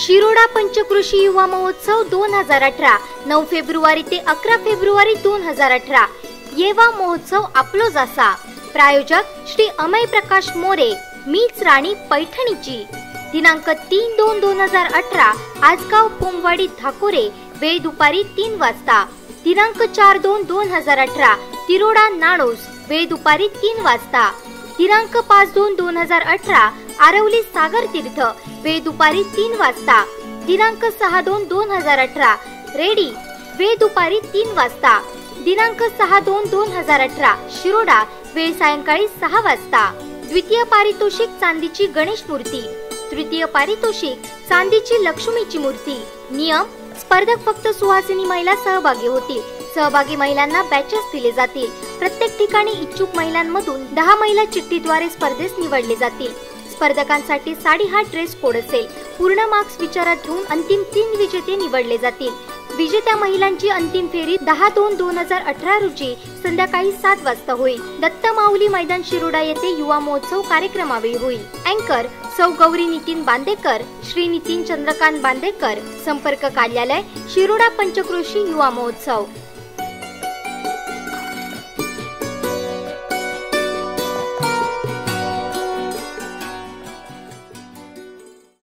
शिरोडा पंचकृषी युवा महोत्सव दोन हजार अठरा नऊ फेब्रुवारी ते अकरा फेब्रुवारी दोन हजार अठरा. येवा महोत्सव आपलो जासा. प्रायोजक श्री अमय प्रकाश मोरे मीच राणी पैठणीची. दिनांक तीन दोन दोन हजार अठरा आजगाव पोमवाडी धाकोरे वेळ दुपारी तीन वाजता. दिनांक चार दोन दोन हजार अठरा तिरोडा नाणोस वेळ दुपारी तीन वाजता. दिनांक पाच दोन दोन हजार अठरा आरवली सागर तीर्थ. वेळ दुपारी तीन वाजता. दिनांक सहा दोन दोन हजार अठरा. रेडी. वेळ दुपारी तीन वाजता. दिनांक सहा दोन दोन हजार अठरा. शिरोडा. वेळ सायंकाळी सहा वाजता. द्वितीय पारितोषिक चांदीची गणेश मूर्ती. तृतीय पारितोषिक चांदीची लक्ष्मीची मूर्ती. नियम. स्पर्धक फक्त सुहासिनी महिला सहभागी होतील. सहभागी महिलांना बॅचेस दिले जातील. प्रत्येक ठिकाणी इच्छुक महिलांमधून दहा महिला चिठ्ठीद्वारे स्पर्धेस निवडले जातील. स्पर्धकांसाठी साडी हा ड्रेस कोड असेल. पूर्ण मार्क्स विचारात घेऊन अंतिम तीन विजेते निवडले जातील. विजेत्या महिलांची अंतिम फेरी दहा दोन दोन हजार अठरा रोजी संध्याकाळी सात वाजता होईल. दत्त माऊली मैदान शिरोडा येथे युवा महोत्सव कार्यक्रमावेळी होईल. अँकर सौ गौरी नितीन बांदेकर श्री नितीन चंद्रकांत बांदेकर संपर्क कार्यालय शिरोडा पंचक्रोशी युवा महोत्सव.